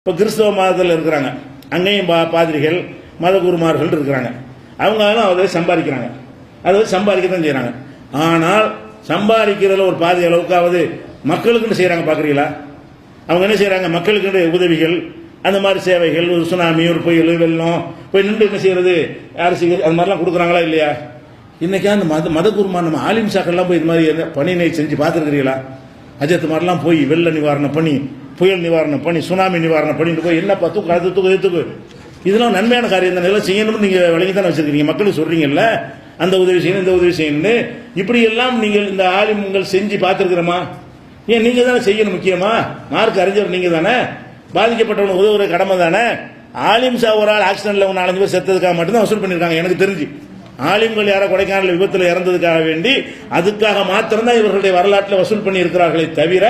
இப்போ கிறிஸ்தவ மதத்தில் இருக்கிறாங்க. அங்கேயும் பா பாதிரிகள் மதகுருமார்கள் இருக்கிறாங்க. அவங்களும் அதை சம்பாதிக்கிறாங்க. அதை சம்பாதிக்க தான் செய்கிறாங்க ஆனால் சம்பாதிக்கிறதுல ஒரு பாதி அளவுக்காவது மக்களுக்குன்னு செய்கிறாங்க பார்க்குறீங்களா அவங்க என்ன செய்கிறாங்க மக்களுக்கு உதவிகள் அந்த மாதிரி சேவைகள் ஒரு சுனாமி ஒரு புயல் வெள்ளம் போய் நின்று என்ன செய்யறது அரிசி அந்த மாதிரிலாம் கொடுக்குறாங்களா இல்லையா? இன்னைக்கா அந்த மத மதகுருமா நம்ம ஆலிம் சாக்கள்லாம் போய் இது மாதிரி பணியினை செஞ்சு பார்த்துருக்கிறீங்களா? அஜித் மாதிரிலாம் போய் வெள்ள நிவாரணம் பண்ணி புயல் நிவாரணம் பண்ணி சுனாமி நிவாரணம் பண்ணிட்டு போய் என்னப்பா தூக்கு அது தூக்கு தூக்கு. இதெல்லாம் நன்மையான காரியம் தான். இதெல்லாம் செய்யணும்னு நீங்கள் வழங்கி தானே வச்சுருக்கீங்க. மக்களுக்கு சொல்கிறீங்கல்ல அந்த உதவி செய்யணும் இந்த உதவி செய்யணும்னு. இப்படி எல்லாம் நீங்கள் இந்த ஆலிமுங்கள் செஞ்சு பார்த்துருக்கிறோமா? ஏன் நீங்கள் தானே செய்யணும் முக்கியமா? மார்க் அறிஞர் நீங்கள் தானே? பாதிக்கப்பட்டவனுக்கு உதவுற கடமை தானே? ஆலிம் சா ஒரு ஆள் ஆக்சிடென்ட்ல ஒரு நாலஞ்சு பேர் செத்ததுக்காக மட்டும்தான் வசூல் பண்ணியிருக்காங்க எனக்கு தெரிஞ்சு. ஆலிம்கள் யாரோ கொடைக்கானல் விபத்தில் இறந்ததுக்காக வேண்டி அதுக்காக மாத்திரம்தான் இவர்களுடைய வரலாற்றில் வசூல் பண்ணியிருக்கிறார்களே தவிர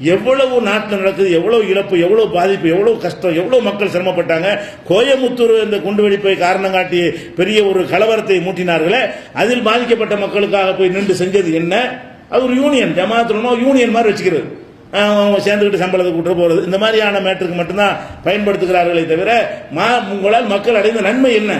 எவ்வளவு நாட்டில் நடக்குது எவ்வளவு இழப்பு எவ்வளவு பாதிப்பு எவ்வளவு கஷ்டம் எவ்வளவு மக்கள் சிரமப்பட்டாங்க? கோயமுத்தூர் இந்த குண்டு வெடிப்பை காரணம் காட்டி பெரிய ஒரு கலவரத்தை மூட்டினார்களே அதில் பாதிக்கப்பட்ட மக்களுக்காக போய் நின்று செஞ்சது என்ன? அது ஒரு யூனியன் ஜமாத்துலனோ யூனியன் மாதிரி வச்சுக்கிறது. அவங்க சேர்ந்துக்கிட்டு சம்பளத்தை கூட்டு போறது. இந்த மாதிரியான மேட்டருக்கு மட்டும்தான் பயன்படுத்துகிறார்களே தவிர மா உங்களால் மக்கள் அடைந்த நன்மை என்ன?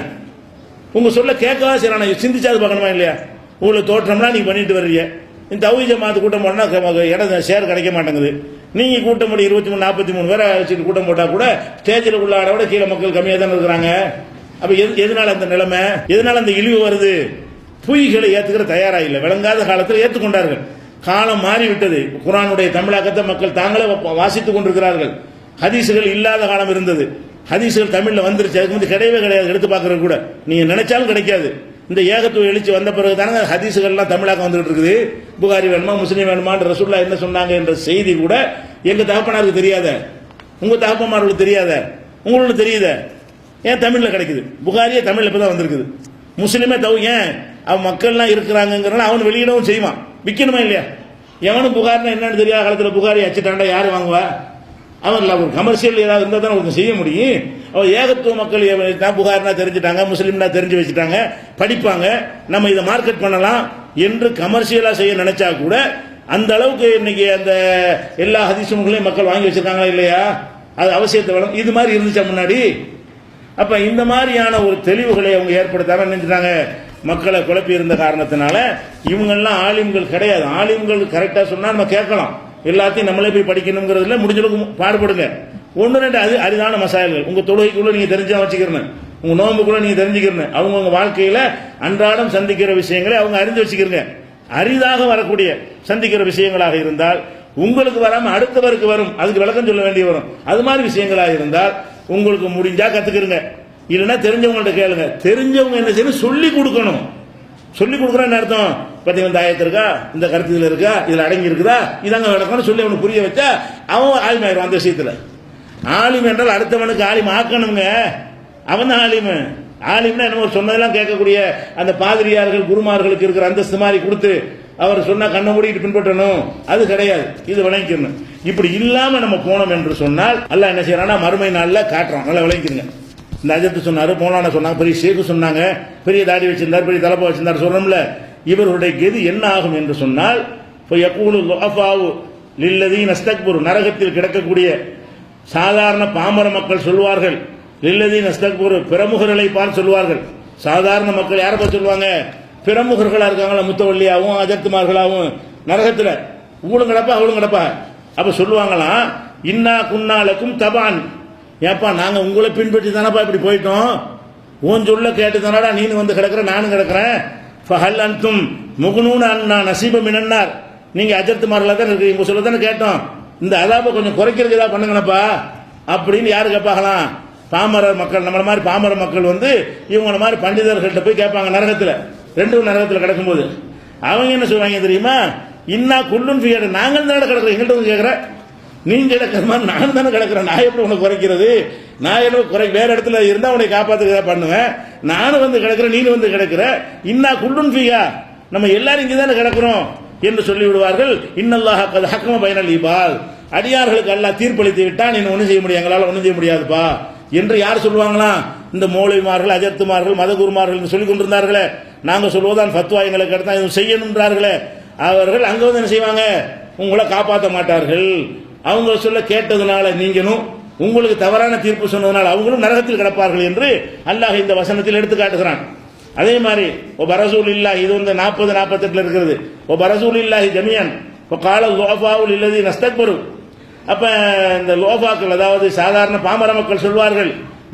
உங்க சொல்ல கேட்கவா சரி நான் சிந்திச்சாது பார்க்கணுமா இல்லையா? உங்களுக்கு தோற்றம்னா நீங்க பண்ணிட்டு வர்றீங்க. இந்த தௌஹி ஜமாத்து கூட்டம் போனால் இடம் ஷேர் கிடைக்க மாட்டேங்குது. நீங்கள் கூட்டம் போட்டு இருபத்தி மூணு நாற்பத்தி மூணு பேரை வச்சுட்டு கூட்டம் போட்டால் கூட ஸ்டேஜில் உள்ள ஆட விட கீழே மக்கள் கம்மியாக தானே இருக்கிறாங்க. அப்போ எது- எதனால அந்த நிலைமை? எதனால் அந்த இழிவு வருது? பொய்களை ஏற்றுக்கிற தயாராக இல்லை. விளங்காத காலத்தில் ஏற்றுக்கொண்டார்கள் காலம் மாறிவிட்டது. குரானுடைய தமிழாக்கத்தை மக்கள் தாங்களே வாசித்துக் கொண்டிருக்கிறார்கள். ஹதீசுகள் இல்லாத காலம் இருந்தது. ஹதீசுகள் தமிழில் வந்துருச்சு. அதுக்கு வந்து கிடையவே கிடையாது. எடுத்து பார்க்குறது கூட. நீங்கள் நினைச்சாலும் கிடைக்காது. இந்த ஏகத்துவ எழுச்சி வந்த பிறகு தானே ஹதீசுகள்லாம் தமிழாக்கம் வந்துகிட்டு இருக்குது. புகாரி வேணுமா முஸ்லீம் வேணுமான்னு ரசுல்லா என்ன சொன்னாங்க என்ற செய்தி கூட எங்கள் தகப்பனாருக்கு தெரியாத. உங்கள் தகப்பன்மார்களுக்கு தெரியாத. உங்களுக்கு தெரியுத. ஏன் தமிழில் கிடைக்குது? புகாரியே தமிழில் இப்போ தான் வந்திருக்குது. முஸ்லீமே தவு ஏன்? அவன் மக்கள்லாம் இருக்கிறாங்கிறனால அவன் வெளியிடவும் செய்வான். விற்கணுமா இல்லையா? எவனும் புகார்னா என்னன்னு தெரியாத காலத்தில் புகாரி அச்சுட்டாண்டா யார் வாங்குவா? அவர் ஒரு கமர்ஷியல் ஏதாவது இருந்தால் தான் அவருக்கு செய்ய முடியும். அவர் ஏகத்துவ மக்கள் தான் புகார்னா தெரிஞ்சுட்டாங்க முஸ்லீம்னா தெரிஞ்சு வச்சுட்டாங்க படிப்பாங்க நம்ம இதை மார்க்கெட் பண்ணலாம் என்று கமர்ஷியலாக செய்ய நினைச்சா கூட அந்த அளவுக்கு இன்னைக்கு அந்த எல்லா ஹதிசுமங்களையும் மக்கள் வாங்கி வச்சிருக்காங்களா இல்லையா? அது அவசியத்தை வளம் இது மாதிரி இருந்துச்சா முன்னாடி? அப்போ இந்த மாதிரியான ஒரு தெளிவுகளை அவங்க ஏற்படுத்தாமல் நினைச்சிட்டாங்க மக்களை குழப்பி இருந்த காரணத்தினால இவங்கெல்லாம் ஆலிம்கள் கிடையாது. ஆலிம்கள் கரெக்டாக சொன்னால் நம்ம கேட்கலாம். எல்லாத்தையும் நம்மளே போய் படிக்கணுங்கிறதுல முடிஞ்சளவுக்கு பாடுபடுங்க. ஒன்று ரெண்டு அது அரிதான மசாயல்கள். உங்கள் தொழுகைக்குள்ளே நீங்கள் தெரிஞ்சா வச்சுக்கிறேன் உங்கள் நோன்புக்குள்ளே நீங்கள் தெரிஞ்சுக்கிறேன் அவங்கவுங்க வாழ்க்கையில் அன்றாடம் சந்திக்கிற விஷயங்களை அவங்க அறிந்து வச்சுக்கிறங்க. அரிதாக வரக்கூடிய சந்திக்கிற விஷயங்களாக இருந்தால் உங்களுக்கு வராமல் அடுத்தவருக்கு வரும். அதுக்கு விளக்கம் சொல்ல வேண்டிய வரும். அது மாதிரி விஷயங்களாக இருந்தால் உங்களுக்கு முடிஞ்சா கற்றுக்கிறங்க இல்லைன்னா தெரிஞ்சவங்கள்ட்ட கேளுங்க. தெரிஞ்சவங்க என்ன செய்யணும்? சொல்லி கொடுக்கணும். சொல்லி கொடுக்குறேன்னு அர்த்தம்? பார்த்தீங்கன்னா இந்த ஆயத்து இருக்கா? இந்த கருத்து இதில் இருக்கா? இதில் அடங்கி இருக்குதா? இதாங்க விளக்கம்னு சொல்லி அவனுக்கு புரிய வச்சா அவன் ஆலிமாயிரும் அந்த விஷயத்தில். ஆலிம் என்றால் அடுத்தவனுக்கு ஆலிம் ஆக்கணுங்க. அவன் தான் ஆலிமு. ஆலிம்னா என்னமோ சொன்னதெல்லாம் கேட்கக்கூடிய அந்த பாதிரியார்கள் குருமார்களுக்கு இருக்கிற அந்தஸ்து மாதிரி கொடுத்து அவர் சொன்னா கண்ணை மூடிட்டு பின்பற்றணும். அது கிடையாது. இது விளங்கிக்கணும். இப்படி இல்லாம நம்ம போனோம் என்று சொன்னால் அல்ல என்ன செய்யறான்னா மறுமை நாளில் காட்டுறோம் நல்லா விளங்கிக்கிறங்க இந்த அஜத்து சொன்னாரு போனான சொன்னாங்க பெரிய ஷேக்கு சொன்னாங்க பெரிய தாடி வச்சிருந்தார் பெரிய தலப்பா வச்சிருந்தார் சொல்லணும்ல. இவர்களுடைய கெதி என்ன ஆகும் என்று சொன்னால் இப்போ யக்கூலு லுஅஃபாவு லில்லதி நஸ்தக்புரு நரகத்தில் கிடக்கக்கூடிய சாதாரண பாமர மக்கள் சொல்வார்கள் லில்லதி நஸ்தக்புரு பிரமுகர்களை பார்த்து சொல்வார்கள் சாதாரண மக்கள் யாரை பார்த்து சொல்லுவாங்க? பிரமுகர்களாக இருக்காங்களா முத்தவள்ளியாகவும் அஜர்த்துமார்களாகவும் நரகத்தில். இவளும் கிடப்பா அவளும் கிடப்பா அப்போ சொல்லுவாங்களாம் இன்னா குன்னாலக்கும் தபான். ஏப்பா நாங்க உங்களை பின்பற்றி தானப்பா இப்படி போயிட்டோம்? உன் சொல்ல கேட்டு தானடா நீனு வந்து கிடக்குற நானும் கிடக்குறேன். ஃபஹல் அன்தும் முகுனூன் அண்ணா நசீப மினன்னார். நீங்க அஜர்த்துமார்களா தான் இருக்கு உங்க சொல்ல தானே கேட்டோம். இந்த அதாப்பை கொஞ்சம் குறைக்கிறதுக்கு ஏதாவது பண்ணுங்கப்பா அப்படின்னு யாரு கேட்பாங்களாம் பாமர மக்கள் நம்மள மாதிரி பாமர மக்கள் வந்து இவங்கள மாதிரி பண்டிதர்கள்ட்ட போய் கேட்பாங்க நரகத்துல. ரெண்டும் நரகத்துல கிடக்கும்போது. அவங்க என்ன சொல்லுவாங்க தெரியுமா? இன்னா குள்ளுன்னு நாங்கள் தானே கிடக்குறோம். எங்கள்கிட்ட வந்து கேட்குறேன் நீ கிடக்கிற மாதிரி நான் தானே கிடக்கிறேன். நான் எப்படி உனக்கு குறைக்கிறது? நான் என்ன குறை வேற இடத்துல இருந்தா உன்னை காப்பாத்துக்க பண்ணுவேன். நானும் வந்து கிடக்கிறேன் நீனும் வந்து கிடக்கிற. இன்னா குள்ளுன் ஃபியா நம்ம எல்லாரும் இங்கே தானே கிடக்கிறோம் என்று சொல்லி விடுவார்கள். இன்னல்லாஹ் கது ஹக்கம பயனல் இபால். அடியார்களுக்கு எல்லாம் தீர்ப்பளித்து விட்டா நீ ஒன்றும் செய்ய முடியும்? எங்களால் ஒன்றும் செய்ய முடியாதுப்பா. என்று யார் சொல்லுவாங்களாம் இந்த மௌலிமார்கள் அஜத்துமார்கள் மதகுருமார்கள் சொல்லி சொல்லிக் கொண்டிருந்தார்களே. நாங்கள் சொல்வதான் ஃபத்வா. எங்களுக்கு அடுத்தா இது செய்யணுன்றார்களே அவர்கள் அங்கே வந்து என்ன செய்வாங்க? உங்களை காப்பாற்ற மாட்டார்கள். அவங்க சொல்ல கேட்டதுனால நீங்களும் உங்களுக்கு தவறான தீர்ப்பு சொன்னதனால் அவங்களும் நரகத்தில் கிடப்பார்கள் என்று அல்லாஹ் இந்த வசனத்தில் எடுத்து காட்டுகிறான். அதே மாதிரி ஓ பரசூல் இல்லா இது வந்து நாற்பது நாற்பத்தெட்டுல இருக்கிறது. ஓ பரசூல் இல்லாஹி ஜமியன் இப்போ கால லோஃபாவுல் இல்லது நஸ்தக்பரு அப்ப இந்த லோஃபாக்கள் அதாவது சாதாரண பாமர மக்கள் சொல்வார்கள்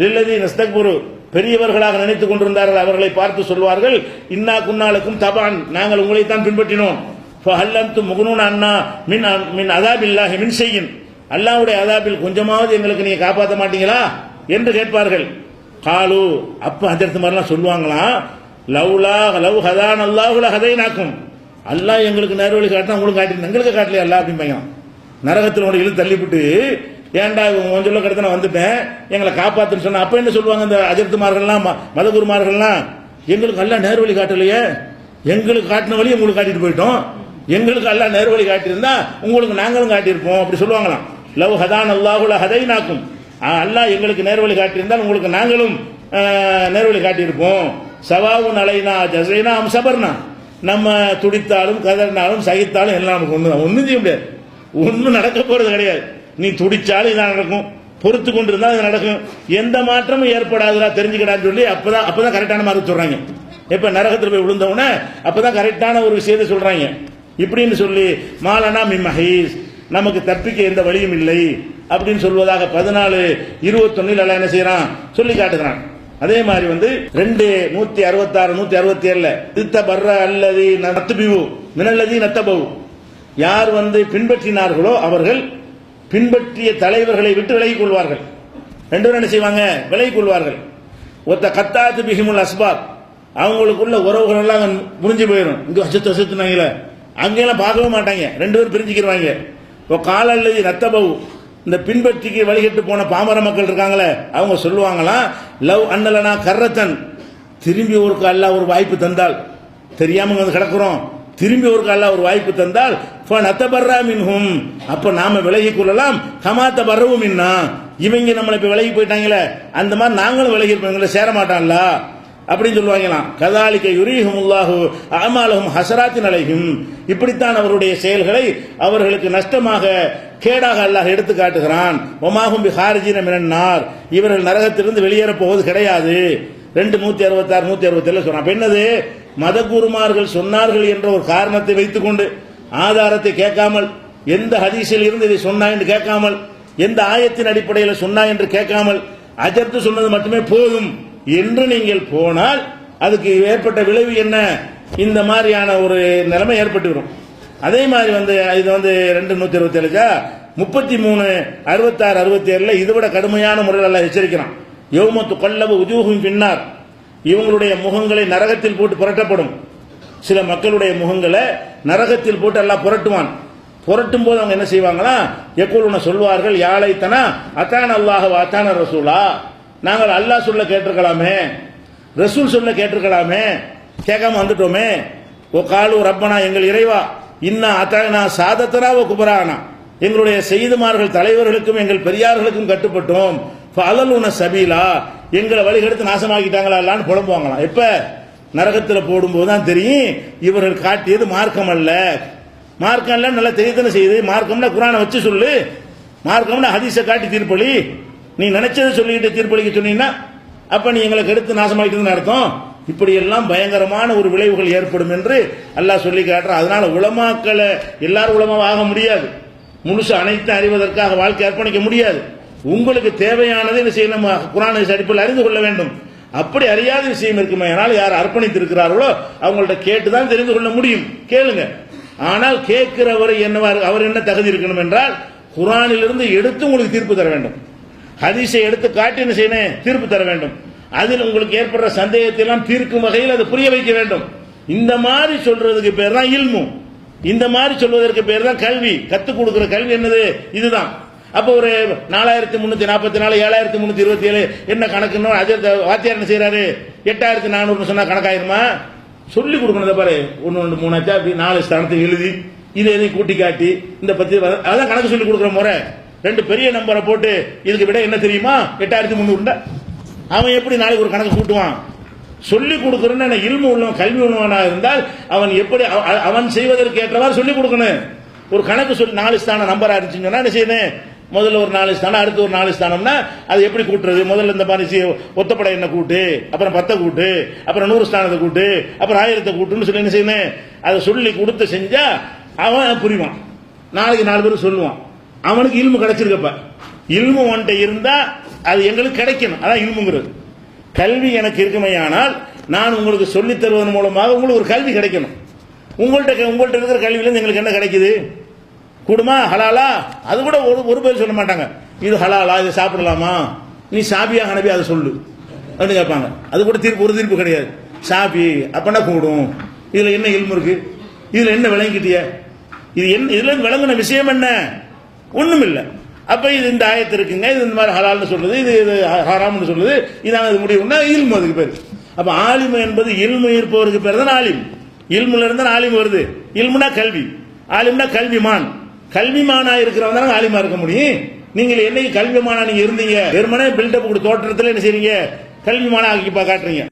இல்லதி நஸ்தக்பரு பெரியவர்களாக நினைத்துக் கொண்டிருந்தார்கள் அவர்களை பார்த்து சொல்வார்கள் இன்னா குன்னாலுக்கும் தபான் நாங்கள் உங்களைத்தான் பின்பற்றினோம் ஃபஹல்லந்து முகனூன் அண்ணா மின் மின் அதாபில்லாஹி மின் செய்யும் அல்லாவுடைய அதாபில் கொஞ்சமாவது எங்களுக்கு நீங்க காப்பாற்ற மாட்டீங்களா? என்று கேட்பார்கள். காலு அப்ப அதற்கு மாதிரிலாம் சொல்லுவாங்களாம் லவ்லா லவ் ஹதான் அல்லாஹுல ஹதை நாக்கும் அல்லாஹ் எங்களுக்கு நேர்வழி காட்டினா உங்களுக்கு காட்டி எங்களுக்கு காட்டலையா அல்லா அப்படிம்பாங்க நரகத்தில் உடைய இழுத்து தள்ளிவிட்டு ஏன்டா இவங்க கொஞ்சம் சொல்ல கடத்த நான் வந்துட்டேன்? எங்களை காப்பாத்துன்னு சொன்னா அப்ப என்ன சொல்லுவாங்க இந்த அஜர்த்துமார்கள்லாம் ம- மதகுருமார்கள்லாம் எங்களுக்கு அல்ல நேர்வழி காட்டலையே. எங்களுக்கு காட்டின வழி உங்களுக்கு காட்டிட்டு போயிட்டோம். எங்களுக்கு அல்ல நேர்வழி காட்டியிருந்தா உங்களுக்கு நாங்களும் காட்டியிருப்போம் அப்படி சொல்லுவாங்களாம். லவ் ஹதான் அல்லாஹுல ஹதை நாக்கும் அல்லாஹ் எங்களுக்கு நேர்வழி காட்டியிருந்தால் உங்களுக்கு நாங்களும் நேர்வழி காட்டியிருப்போம். சவாவும் அலைனா ஜசைனா சபர்னா. நம்ம துடித்தாலும் கதறினாலும் சகித்தாலும் எல்லாம் நமக்கு ஒன்று ஒன்றும் செய்ய முடியாது. ஒன்றும் நடக்க போறது கிடையாது. நீ துடிச்சாலும் இதான் நடக்கும். பொறுத்து கொண்டு இருந்தால் இது நடக்கும். எந்த மாற்றமும் ஏற்படாதுடா தெரிஞ்சுக்கடான்னு சொல்லி அப்பதான் அப்பதான் கரெக்டான மாதிரி சொல்றாங்க. இப்ப நரகத்தில் போய் விழுந்தவுடனே அப்பதான் கரெக்டான ஒரு விஷயத்தை சொல்றாங்க. இப்படின்னு சொல்லி மாலனா மிம்மஹீஸ் நமக்கு தப்பிக்க எந்த வழியும் இல்லை. அப்படின்னு சொல்வதாக பதினாலு இருபத்தொன்னில் எல்லாம் என்ன செய்யறான்? சொல்லி காட்டுகிறான். அதே மாதிரி வந்து ரெண்டு நூத்தி அறுபத்தாறு நூத்தி அறுபத்தி ஏழுல தித்த பர்ற அல்லது நத்துபிவு மினல்லதி நத்தபவு. யார் வந்து பின்பற்றினார்களோ அவர்கள் பின்பற்றிய தலைவர்களை விட்டு விலகிக் கொள்வார்கள். ரெண்டு பேரும் என்ன செய்வாங்க? விலகிக் கொள்வார்கள். ஒத்த கத்தாத்து பிஹிமுல் அஸ்பாப் அவங்களுக்குள்ள உறவுகள் எல்லாம் முடிஞ்சு போயிடும். இங்க வசத்து வசத்துனாங்களே அங்கெல்லாம் பார்க்கவே மாட்டாங்க. ரெண்டு பேரும் பிரிஞ்சுக்கிடுவாங்க இப்போ கால அல்லது நத்தபவு இந்த பின்பற்றிக்கு வழிகட்டு போன பாமர மக்கள் இருக்காங்களே அவங்க சொல்லுவாங்களாம் லவ் அண்ணலனா கர்ரத்தன் திரும்பி ஒருக்கு அல்ல ஒரு வாய்ப்பு தந்தால். தெரியாம வந்து கிடக்குறோம். திரும்பி ஒருக்கு அல்ல ஒரு வாய்ப்பு தந்தால் நத்தபர்ரா மின்ஹும். அப்போ நாம விலகி கொள்ளலாம். கமாத்த பர்றவும் இன்னா இவங்க நம்மளை இப்போ விலகி போயிட்டாங்களே. அந்த மாதிரி நாங்களும் விலகி இருப்போம். சேர மாட்டான்ல? அப்படின்னு சொல்லுவாங்களாம். கதாலிக்க யுரீஹுமுல்லாஹு அமாலகும் ஹசராத்தின் அலைஹும். இப்படித்தான் அவருடைய செயல்களை அவர்களுக்கு நஷ்டமாக கேடாக அல்லாஹ் எடுத்து காட்டுகிறான். ஒமாகும் பி ஹாரிஜின மினன்னார் இவர்கள் நரகத்திலிருந்து வெளியேற போவது கிடையாது. ரெண்டு நூத்தி அறுபத்தாறு நூத்தி அறுபத்தி ஏழு சொன்னான் மத என்னது சொன்னார்கள் என்ற ஒரு காரணத்தை வைத்துக்கொண்டு ஆதாரத்தை கேட்காமல் எந்த ஹதீஸில் இருந்து இதை சொன்னா என்று கேட்காமல் எந்த ஆயத்தின் அடிப்படையில் சொன்னா என்று கேட்காமல் அஜர்த்து சொன்னது மட்டுமே போதும். என்று நீங்கள் போனால் அதுக்கு ஏற்பட்ட விளைவு என்ன? இந்த மாதிரியான ஒரு நிலைமை ஏற்பட்டு வரும். அதே மாதிரி வந்து இது வந்து ரெண்டு நூத்தி இருபத்தி ஏழுக்கா முப்பத்தி மூணு அறுபத்தாறு அறுபத்தி ஏழுல இதை விட கடுமையான முறையில் எல்லாம் எச்சரிக்கிறான். யோமத்து கொல்லவு உஜூகும் பின்னார் இவங்களுடைய முகங்களை நரகத்தில் போட்டு புரட்டப்படும். சில மக்களுடைய முகங்களை நரகத்தில் போட்டு எல்லாம் புரட்டுவான். புரட்டும் போது அவங்க என்ன செய்வாங்களா எக்குழுன சொல்வார்கள் யாழைத்தனா அத்தான அல்லாஹ் அத்தான ரசூலா. நாங்கள் அல்லாஹ் சொல்ல கேட்டிருக்கலாமே ரசூல் சொல்ல கேட்டிருக்கலாமே கேட்காம வந்துட்டோமே. ஓ காலு ரப்பனா எங்கள் இறைவா இன்னா அத்தானா சாதத்தனா ஓ குபரானா. எங்களுடைய செய்துமார்கள் தலைவர்களுக்கும் எங்கள் பெரியார்களுக்கும் கட்டுப்பட்டோம். அலலுன சபீலா எங்களை வழிகெடுத்து நாசமாக்கிட்டாங்களான்னு புலம்புவாங்களாம். எப்ப? நரகத்தில் போடும்போது தான் தெரியும். இவர்கள் காட்டியது மார்க்கம் அல்ல. மார்க்கம் அல்ல நல்லா தெரியத்தானே செய்யுது மார்க்கம்னா குரானை வச்சு சொல்லு. மார்க்கம்னா ஹதீஸை காட்டி தீர்ப்பொழி நீ நினைச்சதை சொல்லிக்கிட்டு தீர்ப்பளிக்க சொன்னீங்கன்னா அப்ப நீ எங்களை கெடுத்து நாசமாக்கிட்டதுன்னு அர்த்தம். இப்படி எல்லாம் பயங்கரமான ஒரு விளைவுகள் ஏற்படும் என்று அல்லாஹ் சொல்லி காட்டுறான். அதனால உளமாக்களை எல்லாரும் உலமாவ ஆக முடியாது. முழுசு அனைத்து அறிவதற்காக வாழ்க்கை அர்ப்பணிக்க முடியாது. உங்களுக்கு தேவையானதை என்ன செய்யணும் குரான் அடிப்படையில் அறிந்து கொள்ள வேண்டும். அப்படி அறியாத விஷயம் இருக்குமே ஆனால் யார் அர்ப்பணித்து இருக்கிறார்களோ அவங்கள்ட்ட கேட்டுதான் தெரிந்து கொள்ள முடியும். கேளுங்க. ஆனால் கேட்கிறவர் என்னவா அவர் என்ன தகுதி இருக்கணும் என்றால் குரானிலிருந்து எடுத்து உங்களுக்கு தீர்ப்பு தர வேண்டும். ஹதீஸை எடுத்து காட்டி என்ன செய்யணும் தீர்ப்பு தர வேண்டும். அதில் உங்களுக்கு ஏற்படுற சந்தேகத்தை எல்லாம் தீர்க்கும் வகையில் அதை புரிய வைக்க வேண்டும். இந்த மாதிரி சொல்றதுக்கு பேர் தான் இல்மு. இந்த மாதிரி சொல்வதற்கு பேர் தான் கல்வி. கத்துக் கொடுக்கிற கல்வி என்னது? இதுதான். அப்போ ஒரு நாலாயிரத்தி முன்னூத்தி நாற்பத்தி நாலு ஏழாயிரத்தி முன்னூத்தி இருபத்தி ஏழு என்ன கணக்குன்னு அஜர் வாத்தியார் என்ன செய்யறாரு எட்டாயிரத்தி நானூறுன்னு சொன்னா கணக்காயிருமா? சொல்லி கொடுக்கணும் பாரு. ஒன்னு ஒன்று மூணாச்சா அப்படி நாலு ஸ்தானத்தை எழுதி இதை எதையும் கூட்டி காட்டி இந்த பத்தி அதான் கணக்கு சொல்லி கொடுக்குற முறை. ரெண்டு பெரிய நம்பரை போட்டு இதுக்கு விட என்ன தெரியுமா? எட்டாயிரத்தி முந்நூறுண்டா அவன் எப்படி நாளைக்கு ஒரு கணக்கு கூட்டுவான்? சொல்லி கொடுக்கறன்னு இல்மு உள்ளவன் கல்வி உள்ளவனாக இருந்தால் அவன் எப்படி அவன் செய்வதற்கு ஏற்றவாறு சொல்லி கொடுக்கணும். ஒரு கணக்கு சொல்லி நாலு ஸ்தான நம்பராக இருந்துச்சுன்னா என்ன செய்யணும்? முதல்ல ஒரு நாலு ஸ்தானம் அடுத்து ஒரு நாலு ஸ்தானம்னா அது எப்படி கூட்டுறது? முதல்ல இந்த மாதிரி ஒத்தப்பட ஒத்தப்படை என்ன கூட்டு? அப்புறம் பத்தை கூட்டு அப்புறம் நூறு ஸ்தானத்தை கூட்டு அப்புறம் ஆயிரத்தை கூட்டுன்னு சொல்லி என்ன செய்யணும்? அதை சொல்லி கொடுத்து செஞ்சா அவன் புரிவான். நாளைக்கு நாலு பேரும் சொல்லுவான். அவனுக்கு இல்மு கிடைச்சிருக்கப்ப. இல்மு உன்கிட்ட இருந்தா அது எங்களுக்கு கிடைக்கணும். அதான் இல்முங்கிறது. கல்வி எனக்கு இருக்குமையானால் நான் உங்களுக்கு சொல்லித் தருவதன் மூலமாக உங்களுக்கு ஒரு கல்வி கிடைக்கணும். உங்கள்கிட்ட உங்கள்கிட்ட இருக்கிற கல்வியிலேருந்து எங்களுக்கு என்ன கிடைக்குது? கூடுமா? ஹலாலா? அது கூட ஒரு ஒரு பேர் சொல்ல மாட்டாங்க. இது ஹலாலா இதை சாப்பிடலாமா? நீ சாபியாக அனுப்பி அதை சொல்லு. அப்படின்னு கேட்பாங்க. அது கூட தீர்ப்பு ஒரு தீர்ப்பு கிடையாது. சாபி அப்பனா கூடும். இதுல என்ன இல்மு இருக்கு? இதுல என்ன விளங்கிட்டிய? இது என்ன இதுல இருந்து விளங்குன விஷயம் என்ன? ஒன்றும் இல்லை அப்போ இது இந்த ஆயத்து இருக்குங்க இது இந்த மாதிரி ஹலால்னு சொல்லுது இது இது ஹராம்னு சொல்லுது இதான் அது முடிவுன்னா இல்மு அதுக்கு பேர். அப்போ ஆலிமு என்பது இல்மு இருப்பவருக்கு பேர் தான் ஆலிம். இல்முல இருந்து தான் ஆலிம் வருது. இல்முனா கல்வி. ஆலிம்னா கல்விமான். கல்விமானா இருக்கிறவங்க தான் ஆலிமா இருக்க முடியும். நீங்கள் என்னைக்கு கல்விமானா நீங்க இருந்தீங்க? வெறுமனே பில்டப் தோற்றத்தில் என்ன செய்றீங்க? கல்விமானா ஆக்கி காட்டுறீங்க.